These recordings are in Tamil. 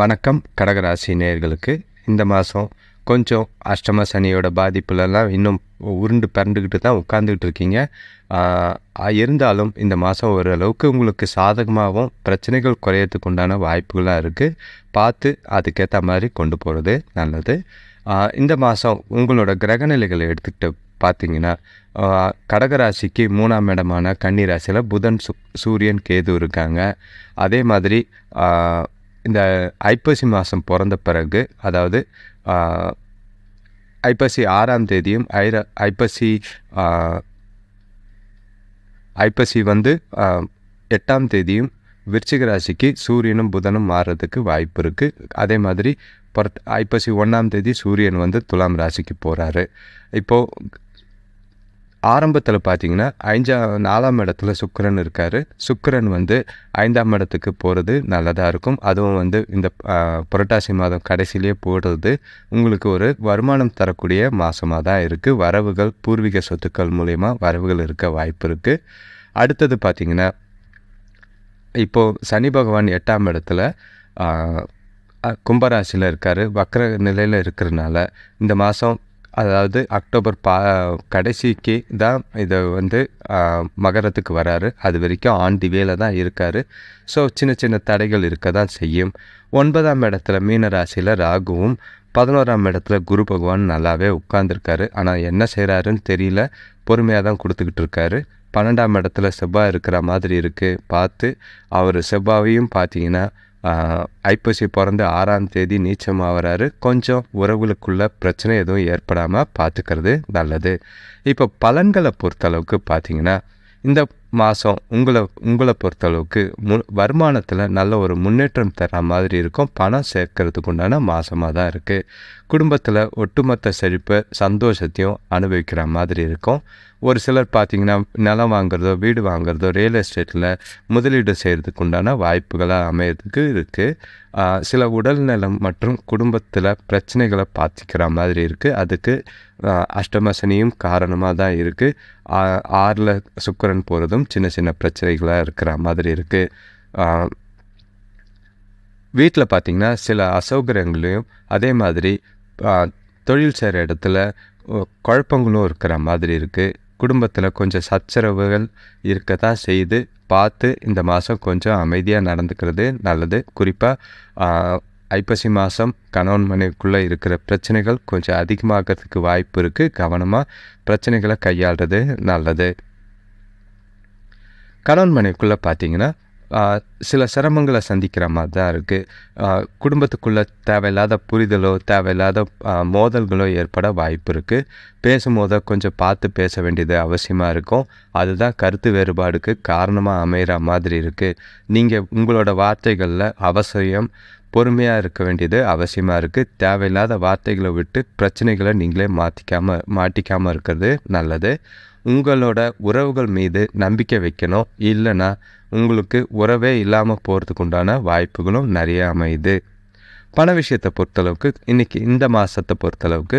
வணக்கம். கடகராசி நேர்களுக்கு இந்த மாதம் கொஞ்சம் அஷ்டம சனியோட பாதிப்புலலாம் இன்னும் உருண்டு பறந்துக்கிட்டு தான் உட்காந்துக்கிட்டு இருக்கீங்க. இருந்தாலும் இந்த மாதம் ஓரளவுக்கு உங்களுக்கு சாதகமாகவும் பிரச்சனைகள் குறையறதுக்கு உண்டான வாய்ப்புகளாக இருக்குது பார்த்து அதுக்கேற்ற மாதிரி கொண்டு போகிறது நல்லது. இந்த மாதம் உங்களோட கிரகநிலைகளை எடுத்துக்கிட்டு பார்த்தீங்கன்னா கடகராசிக்கு மூணாம் இடமான கன்னிராசியில் புதன் சு சூரியன் கேது இருக்காங்க. அதே மாதிரி இந்த ஐப்பசி மாதம் பிறந்த பிறகு அதாவது ஐப்பசி ஆறாம் தேதியும் ஐர ஐப்பசி ஐப்பசி வந்து எட்டாம் தேதியும் விருச்சிக ராசிக்கு சூரியனும் புதனும் மாறுறதுக்கு வாய்ப்பு இருக்குது அதே மாதிரி பொறத் ஐப்பசி ஒன்றாம் தேதி சூரியன் வந்து துலாம் ராசிக்கு போகிறாரு இப்போது ஆரம்பத்தில் பார்த்தீங்கன்னா ஐஞ்சா நாலாம் இடத்துல சுக்கிரன் இருக்கார். சுக்கரன் வந்து ஐந்தாம் இடத்துக்கு போகிறது நல்லதாக இருக்கும். அதுவும் வந்து இந்த புரட்டாசி மாதம் கடைசியிலே போடுறது உங்களுக்கு ஒரு வருமானம் தரக்கூடிய மாதமாக தான் இருக்குது வரவுகள் பூர்வீக சொத்துக்கள் மூலயமா வரவுகள் இருக்க வாய்ப்பு இருக்குது அடுத்தது பார்த்தீங்கன்னா இப்போது சனி பகவான் எட்டாம் இடத்துல கும்பராசியில் இருக்கார். வக்ர நிலையில் இருக்கிறனால இந்த மாதம் அதாவது அக்டோபர் பா கடைசிக்கு தான் இதை வந்து மகரத்துக்கு வராரு. அது வரைக்கும் ஆன் தி தான் இருக்கார். ஸோ சின்ன சின்ன தடைகள் இருக்க தான் செய்யும். ஒன்பதாம் இடத்துல மீன ராசியில் ராகுவும் பதினோராம் இடத்துல குரு பகவான் நல்லாவே உட்கார்ந்துருக்காரு. ஆனால் என்ன செய்கிறாருன்னு தெரியல. பொறுமையாக தான் கொடுத்துக்கிட்டு இருக்காரு. பன்னெண்டாம் இடத்துல செவ்வாய் இருக்கிற மாதிரி இருக்குது பார்த்து அவர் செவ்வாயையும் பார்த்தீங்கன்னா ஐப்பசி பிறந்து ஆறாம் தேதி நீச்சமாகறாரு கொஞ்சம் உறவுகளுக்குள்ள பிரச்சனை எதுவும் ஏற்படாமல் பார்த்துக்கிறது நல்லது. இப்போ பலன்களை பொறுத்தளவுக்கு பார்த்திங்கன்னா இந்த மாதம் உங்களை உங்களை பொறுத்தளவுக்கு மு வருமானத்தில் நல்ல ஒரு முன்னேற்றம் தர மாதிரி இருக்கும். பணம் சேர்க்கறதுக்கு உண்டான மாதமாக தான் இருக்குது குடும்பத்தில் ஒட்டுமொத்த செழிப்பை சந்தோஷத்தையும் அனுபவிக்கிற மாதிரி இருக்கும். ஒரு சிலர் பார்த்திங்கன்னா நிலம் வாங்குறதோ வீடு வாங்குறதோ ரியல் எஸ்டேட்டில் முதலீடு செய்கிறதுக்கு உண்டான வாய்ப்புகளாக அமையிறதுக்கு இருக்குது சில உடல்நலம் மற்றும் குடும்பத்தில் பிரச்சனைகளை பார்த்திக்கிற மாதிரி இருக்குது அதுக்கு அஷ்டமசனியும் காரணமாக தான் இருக்குது ஆறில் சுக்கிரன் போகிறதும் சின்ன சின்ன பிரச்சனைகளாக இருக்கிற மாதிரி இருக்குது வீட்டில் பார்த்திங்கன்னா சில அசௌகரியங்களையும் அதே மாதிரி தொழில் செய்கிற இடத்துல குழப்பங்களும் இருக்கிற மாதிரி இருக்குது குடும்பத்தில் கொஞ்சம் சச்சரவுகள் இருக்க தான் செய்து பார்த்து இந்த மாதம் கொஞ்சம் அமைதியாக நடந்துக்கிறது நல்லது. குறிப்பாக ஐப்பசி மாதம் கணவன் மனைவிக்குள்ளே இருக்கிற பிரச்சனைகள் கொஞ்சம் அதிகமாகிறதுக்கு வாய்ப்பு இருக்குது கவனமாக பிரச்சனைகளை கையாளுறது நல்லது. கணவன் மனைவிக்குள்ளே பார்த்தீங்கன்னா சில சிரமங்களை சந்திக்கிற மாதிரி தான் இருக்குது குடும்பத்துக்குள்ளே தேவையில்லாத புரிதலோ தேவையில்லாத மோதல்களோ ஏற்பட வாய்ப்பு இருக்குது பேசும்போது கொஞ்சம் பார்த்து பேச வேண்டியது அவசியமாக இருக்கும். அதுதான் கருத்து வேறுபாடுக்கு காரணமாக அமைகிற மாதிரி இருக்குது நீங்கள் உங்களோட வார்த்தைகளில் அவசியம் பொறுமையாக இருக்க வேண்டியது அவசியமாக இருக்குது தேவையில்லாத வார்த்தைகளை விட்டு பிரச்சனைகளை நீங்களே மாற்றிக்காமல் மாட்டிக்காமல் இருக்கிறது நல்லது. உங்களோட உறவுகள் மீது நம்பிக்கை வைக்கணும். இல்லைன்னா உங்களுக்கு உறவே இல்லாமல் போகிறதுக்கு உண்டான வாய்ப்புகளும் நிறைய அமையுது. பண விஷயத்தை பொறுத்தளவுக்கு இன்றைக்கி இந்த மாதத்தை பொறுத்தளவுக்கு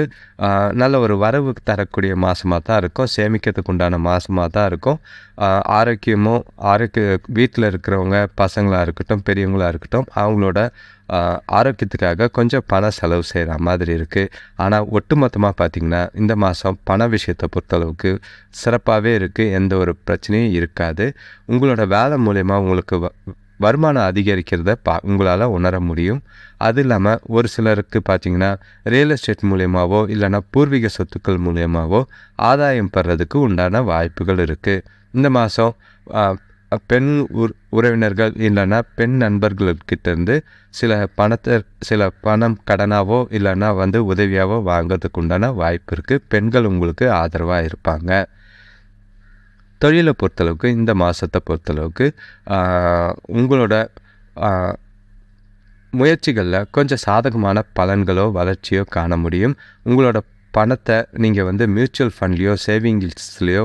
நல்ல ஒரு வரவு தரக்கூடிய மாதமாக தான் இருக்கும். சேமிக்கிறதுக்கு உண்டான மாதமாக தான் இருக்கும். ஆரோக்கியமும் ஆரோக்கிய வீட்டில் இருக்கிறவங்க பசங்களாக இருக்கட்டும் பெரியவங்களாக இருக்கட்டும் அவங்களோட ஆரோக்கியத்துக்காக கொஞ்சம் பண செலவு செய்கிற மாதிரி இருக்குது ஆனால் ஒட்டுமொத்தமாக பார்த்திங்கன்னா இந்த மாதம் பண விஷயத்தை பொறுத்தளவுக்கு சிறப்பாகவே இருக்குது எந்த ஒரு பிரச்சனையும் இருக்காது. உங்களோட வேலை மூலயமா உங்களுக்கு வ- வருமானம் அதிகரிக்கிறத பா உங்களால் உணர முடியும். அது இல்லாமல் ஒரு சிலருக்கு பார்த்தீங்கன்னா ரியல் எஸ்டேட் மூலியமாவோ இல்லைன்னா பூர்வீக சொத்துக்கள் மூலயமாவோ ஆதாயம் பெறதுக்கு உண்டான வாய்ப்புகள் இருக்குது இந்த மாதம் பெண் உற- உறவினர்கள் இல்லைன்னா பெண் நண்பர்கள்கிட்டருந்து சில பணத்தை சில பணம் கடனாவோ இல்லைன்னா வந்து உதவியாகவோ வாங்குறதுக்கு உண்டான வாய்ப்பு இருக்குது பெண்கள் உங்களுக்கு ஆதரவாக இருப்பாங்க. தொழிலை பொறுத்தளவுக்கு இந்த மாதத்தை பொறுத்தளவுக்கு உங்களோட முயற்சிகளில் கொஞ்சம் சாதகமான பலன்களோ வளர்ச்சியோ காண முடியும். உங்களோட பணத்தை நீங்கள் வந்து மியூச்சுவல் ஃபண்ட்லேயோ சேவிங்ஸ்லேயோ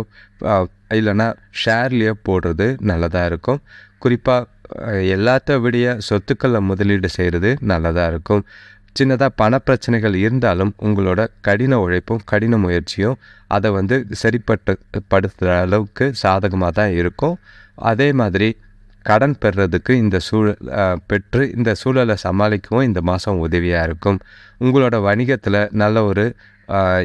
இல்லைன்னா ஷேர்லேயோ போடுறது நல்லதாக இருக்கும். குறிப்பாக எல்லாத்த விடைய சொத்துக்களில் முதலீடு செய்கிறது நல்லதாக இருக்கும். சின்னதாக பணப்பிரச்சனைகள் இருந்தாலும் உங்களோட கடின உழைப்பும் கடின முயற்சியும் அதை வந்து சரிப்பட்டு படுத்துகிற அளவுக்கு சாதகமாக தான் இருக்கும். அதே மாதிரி கடன் பெறுறதுக்கு இந்த சூழல் பெற்று இந்த சூழலை சமாளிக்கவும் இந்த மாதம் உதவியாக இருக்கும். உங்களோட வணிகத்தில் நல்ல ஒரு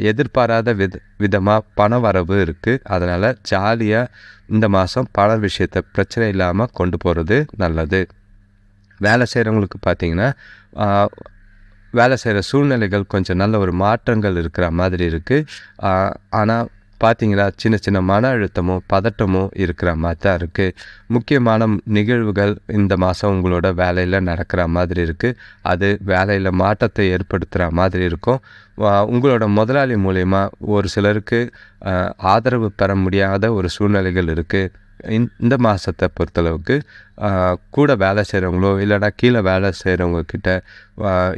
எதிர்பாராத வித விதமாக பண வரவு இருக்குது அதனால் ஜாலியாக இந்த மாதம் பண விஷயத்தை பிரச்சனை இல்லாமல் கொண்டு போகிறது நல்லது. வேலை செய்கிறவங்களுக்கு பார்த்தீங்கன்னா வேலை செய்கிற சூழ்நிலைகள் கொஞ்சம் நல்ல ஒரு மாற்றங்கள் இருக்கிற மாதிரி இருக்குது ஆனால் பார்த்தீங்களா சின்ன சின்ன மன அழுத்தமும் பதட்டமும் இருக்கிற மாதிரி தான் இருக்குது முக்கியமான நிகழ்வுகள் இந்த மாதம் உங்களோட வேலையில் நடக்கிற மாதிரி இருக்குது அது வேலையில் மாற்றத்தை ஏற்படுத்துகிற மாதிரி இருக்கும். உங்களோட முதலாளி மூலயமா ஒரு சிலருக்கு ஆதரவு பெற முடியாத ஒரு சூழ்நிலைகள் இருக்குது இந்த மாதத்தை பொறுத்தளவுக்கு கூட வேலை செய்கிறவங்களோ இல்லைனா கீழே வேலை செய்கிறவங்க கிட்ட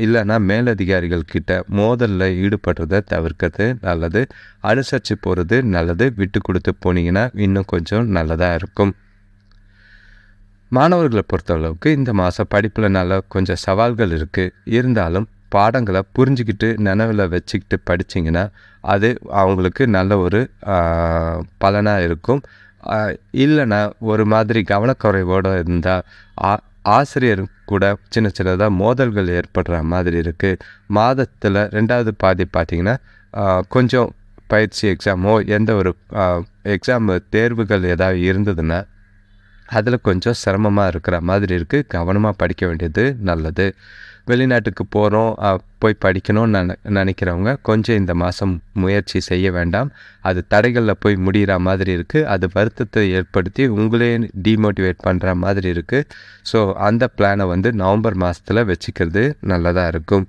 இல்லைன்னா மேலதிகாரிகள் கிட்ட மோதலில் ஈடுபடுறதை தவிர்க்கிறது நல்லது. அனுசரித்து போகிறது நல்லது. விட்டு கொடுத்து போனீங்கன்னா இன்னும் கொஞ்சம் நல்லதாக இருக்கும். மாணவர்களை பொறுத்தளவுக்கு இந்த மாதம் படிப்பில் நல்ல கொஞ்சம் சவால்கள் இருக்குது இருந்தாலும் பாடங்களை புரிஞ்சுக்கிட்டு நினைவில் வச்சுக்கிட்டு படிச்சிங்கன்னா அது அவங்களுக்கு நல்ல ஒரு பலனாக இருக்கும். இல்லைன்னா ஒரு மாதிரி கவனக்குறைவோடு இருந்தால் ஆ ஆசிரியர் கூட சின்ன சின்னதாக மோதல்கள் ஏற்படுற மாதிரி இருக்குது மாதத்தில் ரெண்டாவது பாதி பார்த்திங்கன்னா கொஞ்சம் பயிற்சி எக்ஸாமோ எந்த ஒரு எக்ஸாம் தேர்வுகள் ஏதாவது இருந்ததுன்னா அதில் கொஞ்சம் சிரமமாக இருக்கிற மாதிரி இருக்குது கவனமாக படிக்க வேண்டியது நல்லது. வெளிநாட்டுக்கு போகிறோம் போய் படிக்கணும்னு நின நினைக்கிறவங்க கொஞ்சம் இந்த மாதம் முயற்சி செய்ய வேண்டாம். அது தடைகளில் போய் முடிகிற மாதிரி இருக்குது அது வருத்தத்தை ஏற்படுத்தி உங்களே டிமோட்டிவேட் பண்ணுற மாதிரி இருக்குது ஸோ அந்த பிளானை வந்து நவம்பர் மாதத்தில் வச்சுக்கிறது நல்லதாக இருக்கும்.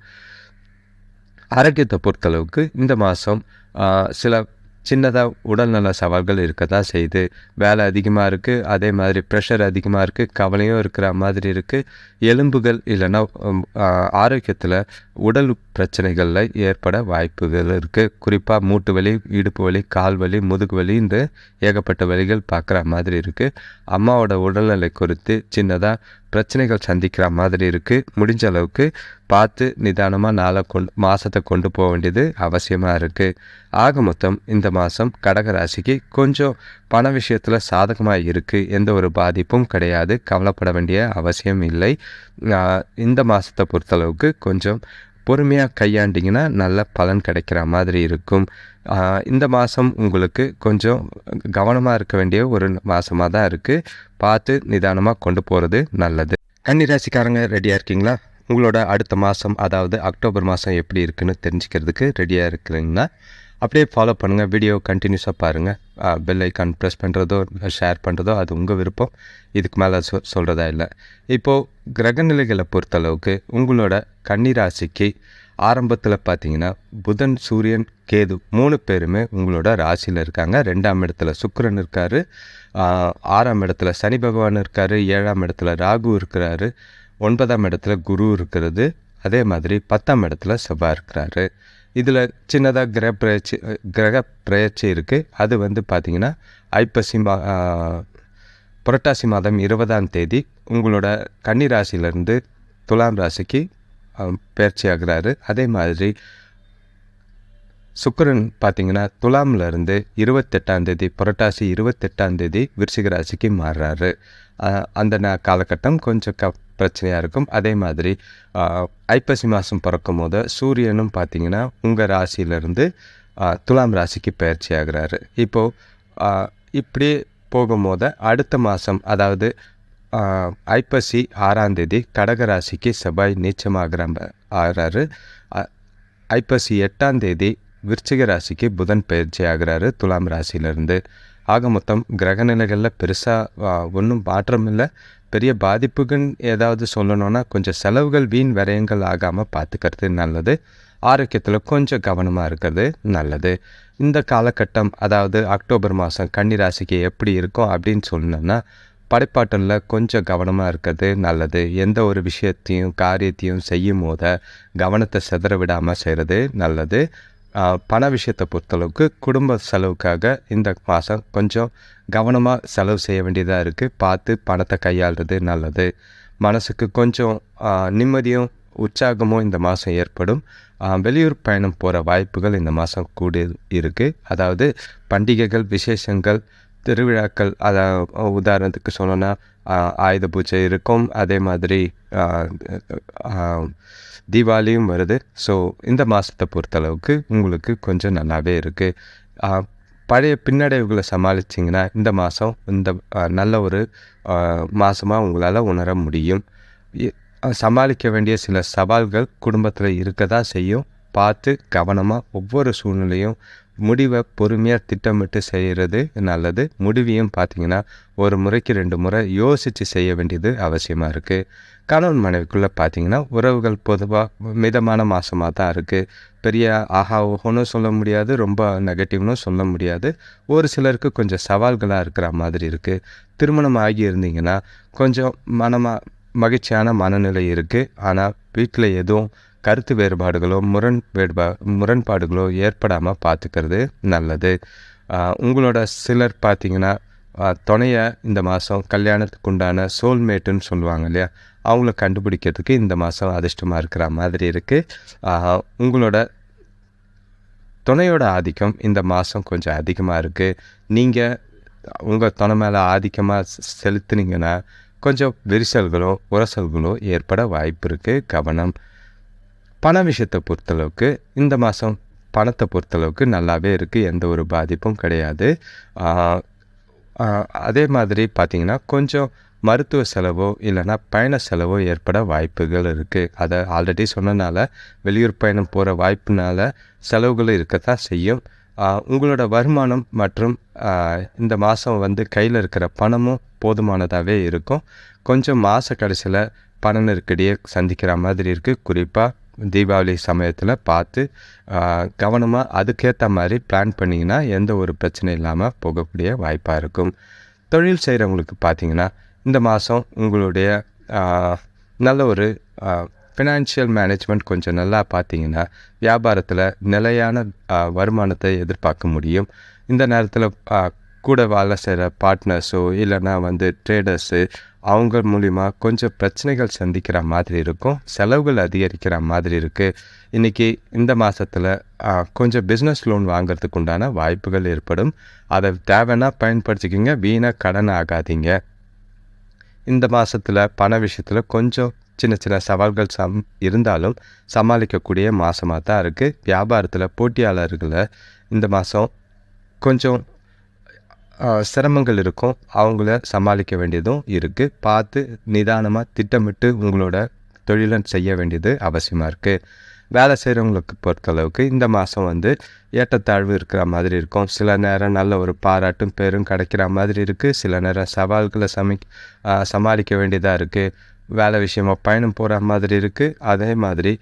ஆரோக்கியத்தை பொறுத்தளவுக்கு இந்த மாதம் சில சின்னதாக உடல்நல சவால்கள் இருக்க தான் செய்யுது வேலை அதிகமாக இருக்குது அதே மாதிரி ப்ரெஷர் அதிகமாக இருக்குது கவலையும் இருக்கிற மாதிரி இருக்குது எலும்புகள் இல்லைன்னா ஆரோக்கியத்தில் உடல் பிரச்சனைகளில் ஏற்பட வாய்ப்புகள் இருக்குது குறிப்பாக மூட்டு வலி இடுப்பு வலி கால் வலி முதுகு வலி இந்த ஏகப்பட்ட வலிகள் பார்க்குற மாதிரி இருக்குது அம்மாவோட உடல்நிலை குறித்து சின்னதாக பிரச்சனைகள் சந்திக்கிற மாதிரி இருக்குது முடிஞ்ச அளவுக்கு பார்த்து நிதானமாக நாளை கொண்டு மாதத்தை கொண்டு போக வேண்டியது அவசியமாக இருக்குது ஆக மொத்தம் இந்த மாதம் கடகராசிக்கு கொஞ்சம் பண விஷயத்தில் சாதகமாக இருக்குது எந்த ஒரு பாதிப்பும் கிடையாது. கவலைப்பட வேண்டிய அவசியம் இல்லை. இந்த மாதத்தை பொறுத்தளவுக்கு கொஞ்சம் பொறுமையாக கையாண்டிங்கன்னா நல்ல பலன் கிடைக்கிற மாதிரி இருக்கும். இந்த மாதம் உங்களுக்கு கொஞ்சம் கவனமாக இருக்க வேண்டிய ஒரு மாதமாக தான் இருக்குது பார்த்து நிதானமாக கொண்டு போகிறது நல்லது. கன்னிராசிக்காரங்க ரெடியாக இருக்கீங்களா? உங்களோட அடுத்த மாதம் அதாவது அக்டோபர் மாதம் எப்படி இருக்குன்னு தெரிஞ்சுக்கிறதுக்கு ரெடியாக இருக்கிறீங்கன்னா அப்படியே ஃபாலோ பண்ணுங்கள் வீடியோ கண்டினியூஸாக பாருங்கள் பெல் ஐக்கான் ப்ரெஸ் பண்ணுறதோ ஷேர் பண்ணுறதோ அது உங்கள் விருப்பம். இதுக்கு மேலே சொ சொல்கிறதா இல்லை. இப்போது கிரகநிலைகளை பொறுத்தளவுக்கு உங்களோட கன்னிராசிக்கு ஆரம்பத்தில் பார்த்தீங்கன்னா புதன் சூரியன் கேது மூணு பேருமே உங்களோட ராசியில் இருக்காங்க. ரெண்டாம் இடத்துல சுக்கரன் இருக்கார். ஆறாம் இடத்துல சனி பகவான் இருக்கார். ஏழாம் இடத்துல ராகு இருக்கிறாரு. ஒன்பதாம் இடத்துல குரு இருக்கிறது. அதே மாதிரி பத்தாம் இடத்துல செவ்வாய் இருக்கிறாரு. இதில் சின்னதாக கிரக பிரயச்சி கிரக பிரயச்சி இருக்குது அது வந்து பார்த்திங்கன்னா ஐப்பசி மா புரட்டாசி மாதம் இருபதாம் தேதி உங்களோட கன்னி ராசியிலேருந்து துலாம் ராசிக்கு பயிற்சியாகிறாரு அதே மாதிரி சுக்கரன் பார்த்திங்கன்னா துலாம்லேருந்து இருபத்தெட்டாம் தேதி புரட்டாசி இருபத்தெட்டாம் தேதி விருச்சிக ராசிக்கு மாறுறாரு. அந்த ந காலகட்டம் கொஞ்சம் க பிரச்சனையாக இருக்கும். அதே மாதிரி ஐப்பசி மாதம் பிறக்கும் போது சூரியனும் பார்த்திங்கன்னா உங்கள் ராசியிலேருந்து துலாம் ராசிக்கு பயிற்சி ஆகிறாரு இப்போது இப்படி போகும்போது அடுத்த மாதம் அதாவது ஐப்பசி ஆறாம் தேதி கடகராசிக்கு செவ்வாய் நீச்சமாகிற ஆகிறாரு. ஐப்பசி எட்டாம் தேதி விருச்சிக ராசிக்கு புதன் பயிற்சி ஆகிறாரு துலாம் ராசியிலேருந்து. ஆக மொத்தம் கிரகநிலைகளில் பெருசாக ஒன்றும் மாற்றம் இல்லை. பெரிய பாதிப்புகள்னு ஏதாவது சொல்லணுன்னா கொஞ்சம் செலவுகள் வீண் விரயங்கள் ஆகாமல் பார்த்துக்கிறது நல்லது. ஆரோக்கியத்தில் கொஞ்சம் கவனமாக இருக்கிறது நல்லது. இந்த காலகட்டம் அதாவது அக்டோபர் மாதம் கன்னிராசிக்கு எப்படி இருக்கும் அப்படின்னு சொன்னோன்னா படைப்பாட்டலில் கொஞ்சம் கவனமாக இருக்கிறது நல்லது. எந்த ஒரு விஷயத்தையும் காரியத்தையும் செய்யும் போத கவனத்தை செதற விடாமல் செய்கிறது நல்லது. பண விஷயத்தை பொறுத்தளவுக்கு குடும்ப செலவுக்காக இந்த மாதம் கொஞ்சம் கவனமாக செலவு செய்ய வேண்டியதாக இருக்குது பார்த்து பணத்தை கையாளுறது நல்லது. மனசுக்கு கொஞ்சம் நிம்மதியும் உற்சாகமும் இந்த மாதம் ஏற்படும். வெளியூர் பயணம் போகிற வாய்ப்புகள் இந்த மாதம் கூடி இருக்குது அதாவது பண்டிகைகள் விசேஷங்கள் திருவிழாக்கள் அதை உதாரணத்துக்கு சொல்லணும்னா ஆயுத பூஜை இருக்கும். அதே மாதிரி தீபாவளியும் வருது. ஸோ இந்த மாதத்தை பொறுத்தளவுக்கு உங்களுக்கு கொஞ்சம் நல்லாவே இருக்குது பழைய பின்னடைவுகளை சமாளிச்சிங்கன்னா இந்த மாதம் இந்த நல்ல ஒரு மாதமாக உங்களால் உணர முடியும். சமாளிக்க வேண்டிய சில சவால்கள் குடும்பத்தில் இருக்க தான் செய்யும். பார்த்து கவனமாக ஒவ்வொரு சூழ்நிலையும் முடிவை பொறுமையாக திட்டமிட்டு செய்கிறது நல்லது. முடிவையும் பார்த்தீங்கன்னா ஒரு முறைக்கு ரெண்டு முறை யோசித்து செய்ய வேண்டியது அவசியமாக இருக்குது கணவன் மனைவிக்குள்ளே பார்த்தீங்கன்னா உறவுகள் பொதுவாக மிதமான மாசமாக தான் இருக்குது பெரிய ஆஹா ஓஹோன்னு சொல்ல முடியாது ரொம்ப நெகட்டிவ்னு சொல்ல முடியாது. ஒரு சிலருக்கு கொஞ்சம் சவால்களாக இருக்கிற மாதிரி இருக்குது திருமணம் ஆகி இருந்தீங்கன்னா கொஞ்சம் மனமாக மகிழ்ச்சியான மனநிலை இருக்குது ஆனால் வீட்டில் எதுவும் கருத்து வேறுபாடுகளோ முரண் வேறுபா முரண்பாடுகளோ ஏற்படாமல் பார்த்துக்கிறது நல்லது. உங்களோட சிலர் பார்த்தீங்கன்னா துணையை இந்த மாதம் கல்யாணத்துக்கு உண்டான சோல்மேட்டுன்னு சொல்லுவாங்க இல்லையா? அவங்கள கண்டுபிடிக்கிறதுக்கு இந்த மாதம் அதிர்ஷ்டமாக இருக்கிற மாதிரி இருக்குது உங்களோட துணையோட ஆதிக்கம் இந்த மாதம் கொஞ்சம் அதிகமாக இருக்குது நீங்கள் உங்கள் துணை மேலே ஆதிக்கமாக செலுத்துனீங்கன்னா கொஞ்சம் விரிசல்களோ உரசல்களோ ஏற்பட வாய்ப்பு இருக்குது கவனம். பண விஷயத்தை பொறுத்தளவுக்கு இந்த மாதம் பணத்தை பொறுத்தளவுக்கு நல்லாவே இருக்குது எந்த ஒரு பாதிப்பும் கிடையாது. அதே மாதிரி பார்த்திங்கன்னா கொஞ்சம் மருத்துவ செலவோ இல்லைன்னா பயண செலவோ ஏற்பட வாய்ப்புகள் இருக்குது அதை ஆல்ரெடி சொன்னனால வெளியூர் பயணம் போகிற வாய்ப்புனால செலவுகள் இருக்கத்தான் செய்யும். உங்களோட வருமானம் மற்றும் இந்த மாதம் வந்து கையில் இருக்கிற பணமும் போதுமானதாகவே இருக்கும். கொஞ்சம் மாத கடைசியில் பண நெருக்கடியை சந்திக்கிற மாதிரி இருக்குது குறிப்பாக தீபாவளி சமயத்தில் பார்த்து கவனமாக அதுக்கேற்ற மாதிரி பிளான் பண்ணிங்கன்னா எந்த ஒரு பிரச்சனை இல்லாமல் போகக்கூடிய வாய்ப்பாக இருக்கும். தொழில் செய்கிறவங்களுக்கு பார்த்தீங்கன்னா இந்த மாதம் உங்களுடைய நல்ல ஒரு ஃபினான்ஷியல் மேனேஜ்மெண்ட் கொஞ்சம் நல்லா பார்த்தீங்கன்னா வியாபாரத்தில் நிலையான வருமானத்தை எதிர்பார்க்க முடியும். இந்த நேரத்தில் கூட வேலை செய்கிற பார்ட்னர்ஸோ இல்லைன்னா வந்து ட்ரேடர்ஸு அவங்க மூலிமா கொஞ்சம் பிரச்சனைகள் சந்திக்கிற மாதிரி இருக்கும் செலவுகள் அதிகரிக்கிற மாதிரி இருக்குது இன்றைக்கி இந்த மாதத்தில் கொஞ்சம் பிஸ்னஸ் லோன் வாங்குறதுக்கு உண்டான வாய்ப்புகள் ஏற்படும். அதை தேவைன்னா பயன்படுத்திக்கிங்க வீணாக கடன் ஆகாதீங்க. இந்த மாதத்தில் பண விஷயத்தில் கொஞ்சம் சின்ன சின்ன சவால்கள் சம் இருந்தாலும் சமாளிக்கக்கூடிய மாதமாக தான் இருக்குது வியாபாரத்தில் போட்டியாளர்களை இந்த மாதம் கொஞ்சம் சிரமங்கள் இருக்கும். அவங்கள சமாளிக்க வேண்டியதும் இருக்குது பார்த்து நிதானமாக திட்டமிட்டு உங்களோட தொழிலை செய்ய வேண்டியது அவசியமாக இருக்குது வேலை செய்கிறவங்களுக்கு பொறுத்தளவுக்கு இந்த மாதம் வந்து ஏற்றத்தாழ்வு இருக்கிற மாதிரி இருக்கும். சில நேரம் நல்ல ஒரு பாராட்டும் பேரும் கிடைக்கிற மாதிரி இருக்குது சில நேரம் சவால்களை சமை சமாளிக்க வேண்டியதாக இருக்குது வேலை விஷயமா பயணம் போகிற மாதிரி இருக்குது அதே மாதிரி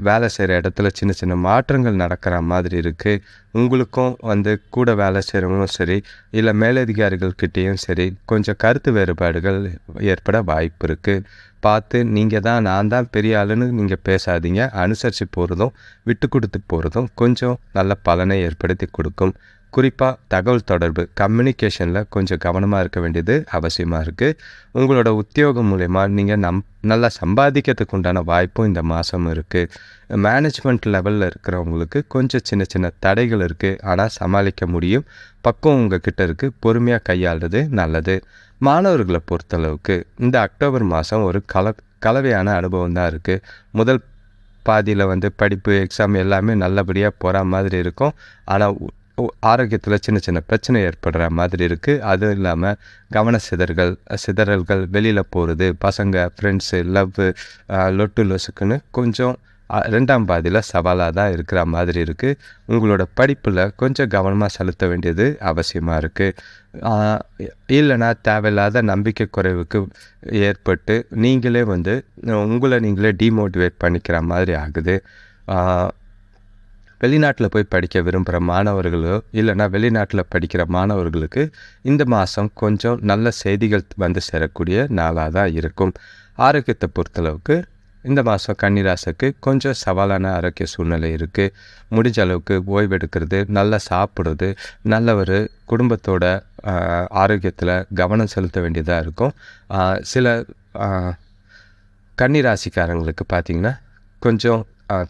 வேலை செய்கிற இடத்துல சின்ன சின்ன மாற்றங்கள் நடக்கிற மாதிரி இருக்குது உங்களுக்கும் வந்து கூட வேலை செய்கிறவங்களும் சரி இல்லை மேலதிகாரிகள்கிட்டேயும் சரி கொஞ்சம் கருத்து வேறுபாடுகள் ஏற்பட வாய்ப்பு இருக்குது பார்த்து நீங்கள் தான் நான் தான் பெரிய ஆளுன்னு நீங்கள் பேசாதீங்க. அனுசரித்து போகிறதும் விட்டு கொடுத்து போகிறதும் கொஞ்சம் நல்ல பலனை ஏற்படுத்தி கொடுக்கும். குறிப்பாக தகவல் தொடர்பு கம்யூனிகேஷனில் கொஞ்சம் கவனமாக இருக்க வேண்டியது அவசியமாக இருக்குது உங்களோட உத்தியோகம் மூலயமா நீங்கள் நம் நல்லா சம்பாதிக்கிறதுக்கு உண்டான வாய்ப்பும் இந்த மாதம் இருக்குது மேனேஜ்மெண்ட் லெவலில் இருக்கிறவங்களுக்கு கொஞ்சம் சின்ன சின்ன தடைகள் இருக்குது ஆனால் சமாளிக்க முடியும். பக்கம் உங்ககிட்ட இருக்குது பொறுமையாக கையாளுறது நல்லது. மாணவர்களை பொறுத்தளவுக்கு இந்த அக்டோபர் மாதம் ஒரு கல கலவையான அனுபவம் தான் இருக்குது முதல் பாதியில் வந்து படிப்பு எக்ஸாம் எல்லாமே நல்லபடியாக போகிற மாதிரி இருக்கும். ஆனால் ஆரோக்கியத்தில் சின்ன சின்ன பிரச்சனை ஏற்படுற மாதிரி இருக்குது அதுவும் இல்லாமல் கவன சிதறல்கள் சிதறல்கள் வெளியில் போகிறது பசங்க ஃப்ரெண்ட்ஸு லவ்வு லொட்டு லொசுக்குன்னு கொஞ்சம் ரெண்டாம் பாதியில் சவாலாக தான் இருக்கிற மாதிரி இருக்குது உங்களோட படிப்பில் கொஞ்சம் கவனமாக செலுத்த வேண்டியது அவசியமாக இருக்குது இல்லைன்னா தேவையில்லாத நம்பிக்கை குறைவுக்கு ஏற்பட்டு நீங்களே வந்து உங்களை நீங்களே டிமோட்டிவேட் பண்ணிக்கிற மாதிரி ஆகுது. வெளிநாட்டில் போய் படிக்க விரும்புகிற மாணவர்களோ இல்லைன்னா வெளிநாட்டில் படிக்கிற மாணவர்களுக்கு இந்த மாதம் கொஞ்சம் நல்ல செய்திகள் வந்து சேரக்கூடிய நாளாக தான் இருக்கும். ஆரோக்கியத்தை பொறுத்தளவுக்கு இந்த மாதம் கன்னிராசுக்கு கொஞ்சம் சவாலான ஆரோக்கிய சூழ்நிலை இருக்குது முடிஞ்ச அளவுக்கு ஓய்வெடுக்கிறது நல்லா சாப்பிட்றது நல்ல ஒரு குடும்பத்தோட ஆரோக்கியத்தில் கவனம் செலுத்த வேண்டியதாக இருக்கும். சில கன்னிராசிக்காரங்களுக்கு கன்னி ராசிக்காரங்களுக்கு பார்த்தீங்கன்னா கொஞ்சம்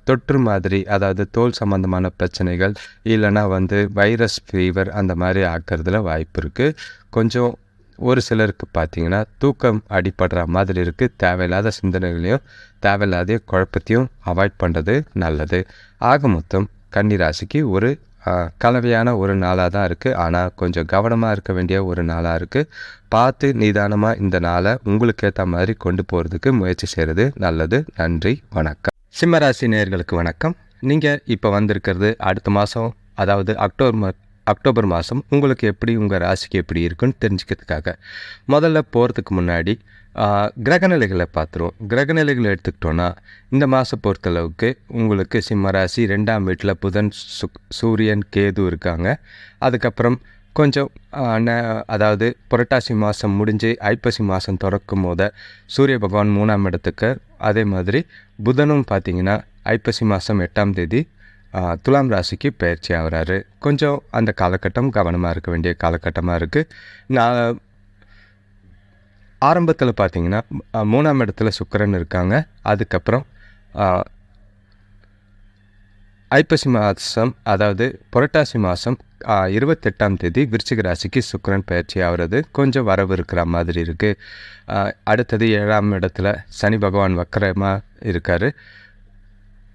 தொற்று மாதிரி அதாவது தோல் சம்மந்தமான பிரச்சனைகள் இல்லைன்னா வந்து வைரஸ் ஃபீவர் அந்த மாதிரி ஆக்கிறதுல வாய்ப்பு இருக்குது கொஞ்சம் ஒரு சிலருக்கு பார்த்தீங்கன்னா தூக்கம் அடிப்படுற மாதிரி இருக்குது தேவையில்லாத சிந்தனைகளையும் தேவையில்லாத குழப்பத்தையும் அவாய்ட் பண்ணுறது நல்லது. ஆக மொத்தம் கன்னிராசிக்கு ஒரு கலவையான ஒரு நாளாக தான் இருக்குது ஆனால் கொஞ்சம் கவனமாக இருக்க வேண்டிய ஒரு நாளாக இருக்குது பார்த்து நிதானமாக இந்த நாளை உங்களுக்கு ஏற்ற மாதிரி கொண்டு போகிறதுக்கு முயற்சி செய்கிறது நல்லது. நன்றி வணக்கம். சிம்மராசி நேர்களுக்கு வணக்கம். நீங்கள் இப்போ வந்திருக்கிறது அடுத்த மாதம் அதாவது அக்டோபர் அக்டோபர் மாதம் உங்களுக்கு எப்படி உங்கள் ராசிக்கு எப்படி இருக்குன்னு தெரிஞ்சுக்கிறதுக்காக முதல்ல போகிறதுக்கு முன்னாடி கிரகநிலைகளை பார்த்துருவோம். கிரகநிலைகளை எடுத்துக்கிட்டோன்னா இந்த மாதம் பொறுத்தளவுக்கு உங்களுக்கு சிம்மராசி ரெண்டாம் வீட்டில் புதன் சு சூரியன் கேது இருக்காங்க. அதுக்கப்புறம் கொஞ்சம் அதாவது புரட்டாசி மாதம் முடிஞ்சு ஐப்பசி மாதம் திறக்கும் போத சூரிய பகவான் மூணாம் இடத்துக்கு அதே மாதிரி புதனும் பார்த்திங்கன்னா ஐப்பசி மாதம் எட்டாம் தேதி துலாம் ராசிக்கு பயிற்சி ஆகிறாரு. கொஞ்சம் அந்த காலகட்டம் கவனமாக இருக்க வேண்டிய காலகட்டமாக இருக்குது நான் ஆரம்பத்தில் பார்த்தீங்கன்னா மூணாம் இடத்துல சுக்கரன் இருக்காங்க. அதுக்கப்புறம் ஐப்பசி மாதம் அதாவது புரட்டாசி மாதம் இருபத்தெட்டாம் தேதி விருச்சிக ராசிக்கு சுக்கரன் பயிற்சி ஆகிறது. கொஞ்சம் வரவு இருக்கிற மாதிரி இருக்குது அடுத்தது ஏழாம் இடத்துல சனி பகவான் வக்கரமாக இருக்கார்.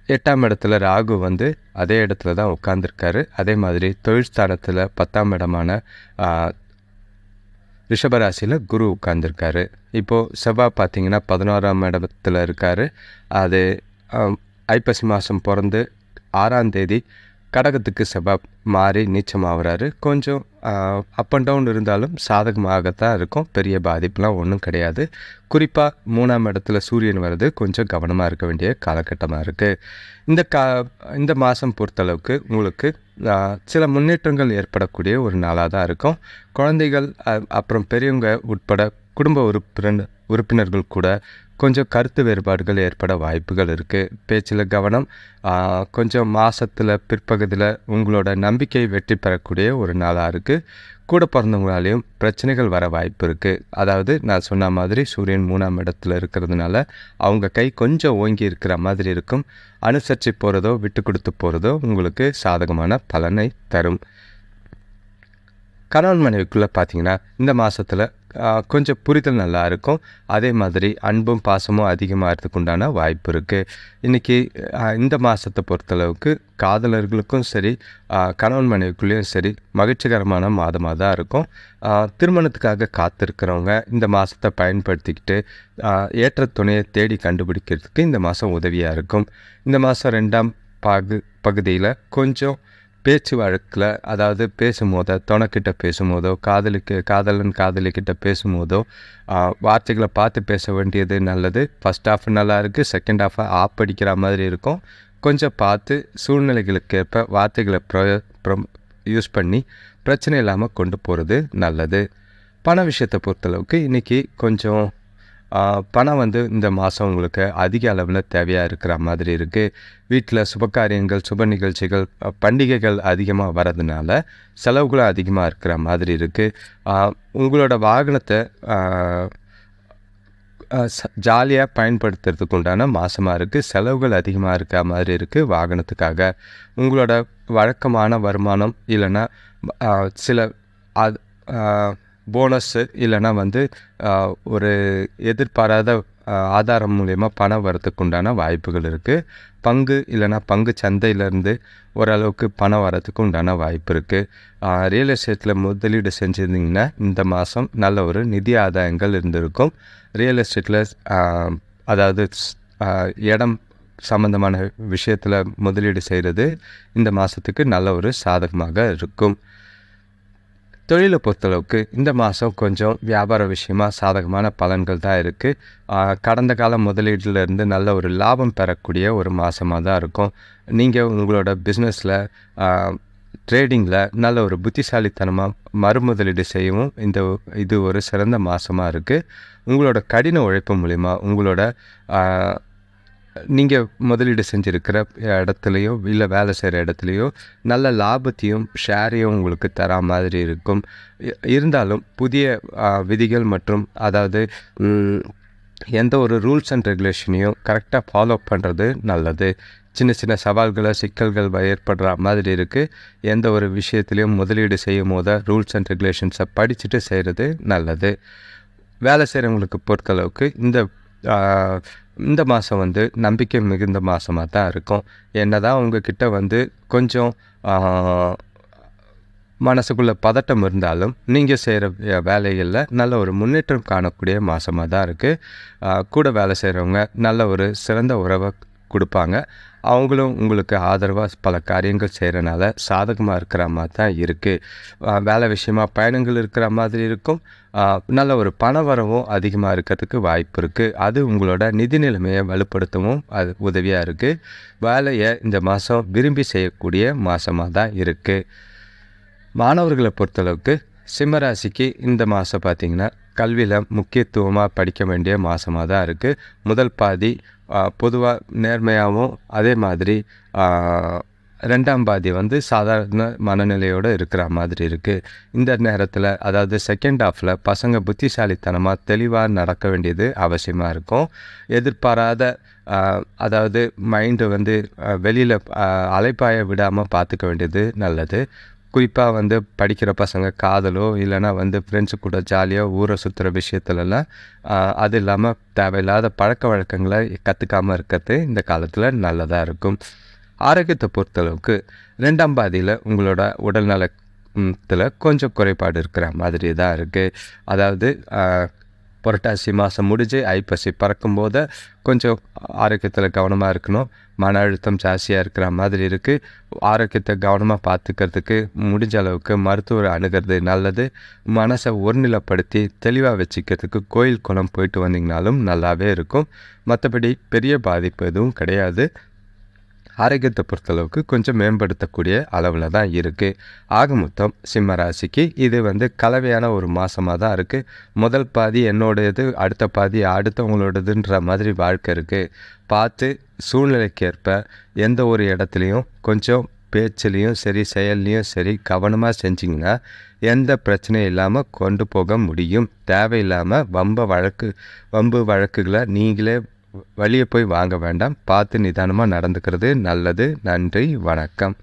எட்டாம் இடத்துல ராகு வந்து அதே இடத்துல தான் உட்காந்துருக்காரு அதே மாதிரி தொழிற்ஸ்தானத்தில் பத்தாம் இடமான ரிஷபராசியில் குரு உட்காந்துருக்காரு இப்போது செவ்வாய் பார்த்தீங்கன்னா பதினோராம் இடத்துல இருக்கார். அது ஐப்பசி மாதம் பிறந்து ஆறாம் தேதி கடகத்துக்கு செவ்வாய் மாறி நீச்சமாகறாரு கொஞ்சம் அப் அண்ட் டவுன் இருந்தாலும் சாதகமாகத்தான் இருக்கும். பெரிய பாதிப்புலாம் ஒன்றும் கிடையாது. குறிப்பாக மூணாம் இடத்துல சூரியன் வர்றது கொஞ்சம் கவனமாக இருக்க வேண்டிய காலகட்டமாக இருக்குது இந்த கா இந்த மாதம் பொறுத்தளவுக்கு உங்களுக்கு சில முன்னேற்றங்கள் ஏற்படக்கூடிய ஒரு நாளாக தான் இருக்கும். குழந்தைகள் அப்புறம் பெரியவங்க உட்பட குடும்ப உறுப்பினர் உறுப்பினர்கள் கூட கொஞ்சம் கருத்து வேறுபாடுகள் ஏற்பட வாய்ப்புகள் இருக்குது பேச்சில் கவனம் கொஞ்சம் மாதத்தில் பிற்பகுதியில் உங்களோட நம்பிக்கை வெற்றி பெறக்கூடிய ஒரு நாளாக இருக்குது கூட பிறந்தவங்களாலேயும் பிரச்சனைகள் வர வாய்ப்பு இருக்குது அதாவது நான் சொன்ன மாதிரி சூரியன் மூணாம் இடத்துல இருக்கிறதுனால அவங்க கை கொஞ்சம் ஓங்கி இருக்கிற மாதிரி இருக்கும். அனுசரித்து போகிறதோ விட்டு கொடுத்து போகிறதோ உங்களுக்கு சாதகமான பலனை தரும். கணவன் மனைவிக்குள்ளே பார்த்தீங்கன்னா இந்த மாதத்தில் கொஞ்சம் புரிதல் நல்லா இருக்கும் அதே மாதிரி அன்பும் பாசமும் அதிகமாகிறதுக்கு உண்டான வாய்ப்பு இருக்குது இன்றைக்கி இந்த மாதத்தை பொறுத்தளவுக்கு காதலர்களுக்கும் சரி கணவன் மனைவிக்குள்ளேயும் சரி மகிழ்ச்சிகரமான மாதமாக தான் இருக்கும். திருமணத்துக்காக காத்திருக்கிறவங்க இந்த மாதத்தை பயன்படுத்திக்கிட்டு ஏற்ற துணையை தேடி கண்டுபிடிக்கிறதுக்கு இந்த மாதம் உதவியாக இருக்கும். இந்த மாதம் ரெண்டாம் பாகு பகுதியில் கொஞ்சம் பேச்சு வழக்கில் அதாவது பேசும்போதோ துணைக்கிட்ட பேசும்போதோ காதலுக்கு காதலன் காதலிக்கிட்ட பேசும்போதோ வார்த்தைகளை பார்த்து பேச வேண்டியது நல்லது. ஃபஸ்ட் ஹாஃப் நல்லா இருக்குது செகண்ட் ஹாஃபை ஆப் அடிக்கிற மாதிரி இருக்கும். கொஞ்சம் பார்த்து சூழ்நிலைகளுக்கு ஏற்ப வார்த்தைகளை ப்ரோ யூஸ் பண்ணி பிரச்சனை இல்லாமல் கொண்டு போகிறது நல்லது. பண விஷயத்தை பொறுத்தளவுக்கு இன்றைக்கி கொஞ்சம் பணம் வந்து இந்த மாதம் உங்களுக்கு அதிக அளவில் தேவையாக இருக்கிற மாதிரி இருக்குது வீட்டில் சுபகாரியங்கள் சுப நிகழ்ச்சிகள் பண்டிகைகள் அதிகமாக வர்றதுனால செலவுகளும் அதிகமாக இருக்கிற மாதிரி இருக்குது உங்களோட வாகனத்தை ஜாலியாக பயன்படுத்துறதுக்கு உண்டான மாதமாக இருக்குது செலவுகள் அதிகமாக இருக்க மாதிரி இருக்குது வாகனத்துக்காக. உங்களோட வழக்கமான வருமானம் இல்லைன்னா சில அது போனஸ்ஸு இல்லைன்னா வந்து ஒரு எதிர்பாராத ஆதாரம் மூலயமா பணம் வரத்துக்கு உண்டான வாய்ப்புகள் இருக்குது பங்கு இல்லைன்னா பங்கு சந்தையிலேருந்து ஓரளவுக்கு பணம் வரத்துக்கு உண்டான வாய்ப்பு இருக்குது ரியல் எஸ்டேட்டில் முதலீடு செஞ்சுருந்தீங்கன்னா இந்த மாதம் நல்ல ஒரு நிதி ஆதாயங்கள் இருந்திருக்கும். ரியல் எஸ்டேட்டில் அதாவது இடம் சம்மந்தமான விஷயத்தில் முதலீடு செய்கிறது இந்த மாதத்துக்கு நல்ல ஒரு சாதகமாக இருக்கும். தொழிலை பொறுத்தளவுக்கு இந்த மாதம் கொஞ்சம் வியாபார விஷயமா சாதகமான பலன்கள் தான் இருக்குது கடந்த கால முதலீட்டிலிருந்து நல்ல ஒரு லாபம் பெறக்கூடிய ஒரு மாதமாக தான் இருக்கும். நீங்கள் உங்களோட பிஸ்னஸில் ட்ரேடிங்கில் நல்ல ஒரு புத்திசாலித்தனமாக மறுமுதலீடு செய்யவும் இந்த இது ஒரு சிறந்த மாதமாக இருக்குது உங்களோட கடின உழைப்பு மூலிமா உங்களோட நீங்கள் முதலீடு செஞ்சுருக்கிற இடத்துலையோ இல்லை வேலை செய்கிற இடத்துலையோ நல்ல லாபத்தையும் ஷேரையும் உங்களுக்கு தரா மாதிரி இருக்கும். இருந்தாலும் புதிய விதிகள் மற்றும் அதாவது எந்த ஒரு ரூல்ஸ் அண்ட் ரெகுலேஷனையும் கரெக்டாக ஃபாலோ பண்ணுறது நல்லது. சின்ன சின்ன சவால்களை சிக்கல்கள் ஏற்படுற மாதிரி இருக்குது எந்த ஒரு விஷயத்துலையும் முதலீடு செய்யும் போது ரூல்ஸ் அண்ட் ரெகுலேஷன்ஸை படிச்சுட்டு செய்கிறது நல்லது. வேலை செய்கிறவங்களுக்கு பொறுத்தளவுக்கு இந்த இந்த மாதம் வந்து நம்பிக்கை மிகுந்த மாதமாக தான் இருக்கும். என்ன தான் உங்ககிட்ட வந்து கொஞ்சம் மனசுக்குள்ளே பதட்டம் இருந்தாலும் நீங்கள் செய்கிற வேலைகளில் நல்ல ஒரு முன்னேற்றம் காணக்கூடிய மாதமாக தான் இருக்குது கூட வேலை செய்கிறவங்க நல்ல ஒரு சிறந்த உறவை கொடுப்பாங்க. அவங்களும் உங்களுக்கு ஆதரவாக பல காரியங்கள் செய்கிறனால சாதகமாக இருக்கிற மாதிரி தான் இருக்குது வேலை விஷயமா பயணங்கள் இருக்கிற மாதிரி இருக்கும். நல்ல ஒரு பண வரவும் அதிகமாக இருக்கிறதுக்கு வாய்ப்பு இருக்குது அது உங்களோட நிதி நிலைமையை வலுப்படுத்தவும் அது உதவியாக இருக்குது வேலையை இந்த மாதம் விரும்பி செய்யக்கூடிய மாதமாக தான் இருக்குது மாணவர்களை பொறுத்தளவுக்கு சிம்மராசிக்கு இந்த மாதம் பார்த்திங்கன்னா கல்வியில் முக்கியத்துவமாக படிக்க வேண்டிய மாதமாக தான் இருக்குது முதல் பாதி பொதுவாக நேர்மையாகவும் அதே மாதிரி ரெண்டாம் பாதி வந்து சாதாரண மனநிலையோடு இருக்கிற மாதிரி இருக்குது இந்த நேரத்தில் அதாவது செகண்ட் ஆஃபில் பசங்க புத்திசாலித்தனமாக தெளிவாக நடக்க வேண்டியது அவசியமாக இருக்கும். எதிர்பாராத அதாவது மைண்டு வந்து வெளியில் அலைப்பாய விடாமல் பார்த்துக்க வேண்டியது நல்லது. குறிப்பாக வந்து படிக்கிற பசங்க காதலோ இல்லைனா வந்து ஃப்ரெண்ட்ஸு கூட ஜாலியாக ஊரை சுற்றுற விஷயத்துலலாம் அது இல்லாமல் தேவையில்லாத பழக்க வழக்கங்களை கற்றுக்காமல் இருக்கிறது இந்த காலத்தில் நல்லதாக இருக்கும். ஆரோக்கியத்தை பொறுத்தளவுக்கு ரெண்டாம் பாதியில் உங்களோட உடல்நலத்தில் கொஞ்சம் குறைபாடு இருக்கிற மாதிரி தான் இருக்குது அதாவது புரட்டாசி மாதம் முடிஞ்சு ஐப்பசி பறக்கும்போது கொஞ்சம் ஆரோக்கியத்தில் கவனமாக இருக்கணும். மன அழுத்தம் ஜாஸ்தியாக இருக்கிற மாதிரி இருக்குது ஆரோக்கியத்தை கவனமாக பார்த்துக்கிறதுக்கு முடிஞ்ச அளவுக்கு மருத்துவர் அணுகிறது நல்லது. மனசை ஒருநிலைப்படுத்தி தெளிவாக வச்சுக்கிறதுக்கு கோயில் குளம் போயிட்டு வந்தீங்கனாலும் நல்லாவே இருக்கும். மற்றபடி பெரிய பாதிப்பு எதுவும் கிடையாது. ஆரோக்கியத்தை பொறுத்தளவுக்கு கொஞ்சம் மேம்படுத்தக்கூடிய அளவில் தான் இருக்குது ஆக மொத்தம் சிம்ம ராசிக்கு இது வந்து கலவையான ஒரு மாதமாக தான் இருக்குது முதல் பாதி என்னோடது அடுத்த பாதி அடுத்தவங்களோடதுன்ற மாதிரி வாழ்க்கை இருக்குது பார்த்து சூழ்நிலைக்கேற்ப எந்த ஒரு இடத்துலையும் கொஞ்சம் பேச்சுலேயும் சரி செயல்லையும் சரி கவனமாக செஞ்சிங்கன்னா எந்த பிரச்சனையும் இல்லாமல் கொண்டு போக முடியும். தேவையில்லாமல் வம்ப வழக்கு வம்பு வழக்குகளை நீங்களே வழியை போய் வாங்க வேண்டாம். பார்த்து நிதானமாக நடந்துக்கிறது. நல்லது. நன்றி. வணக்கம்.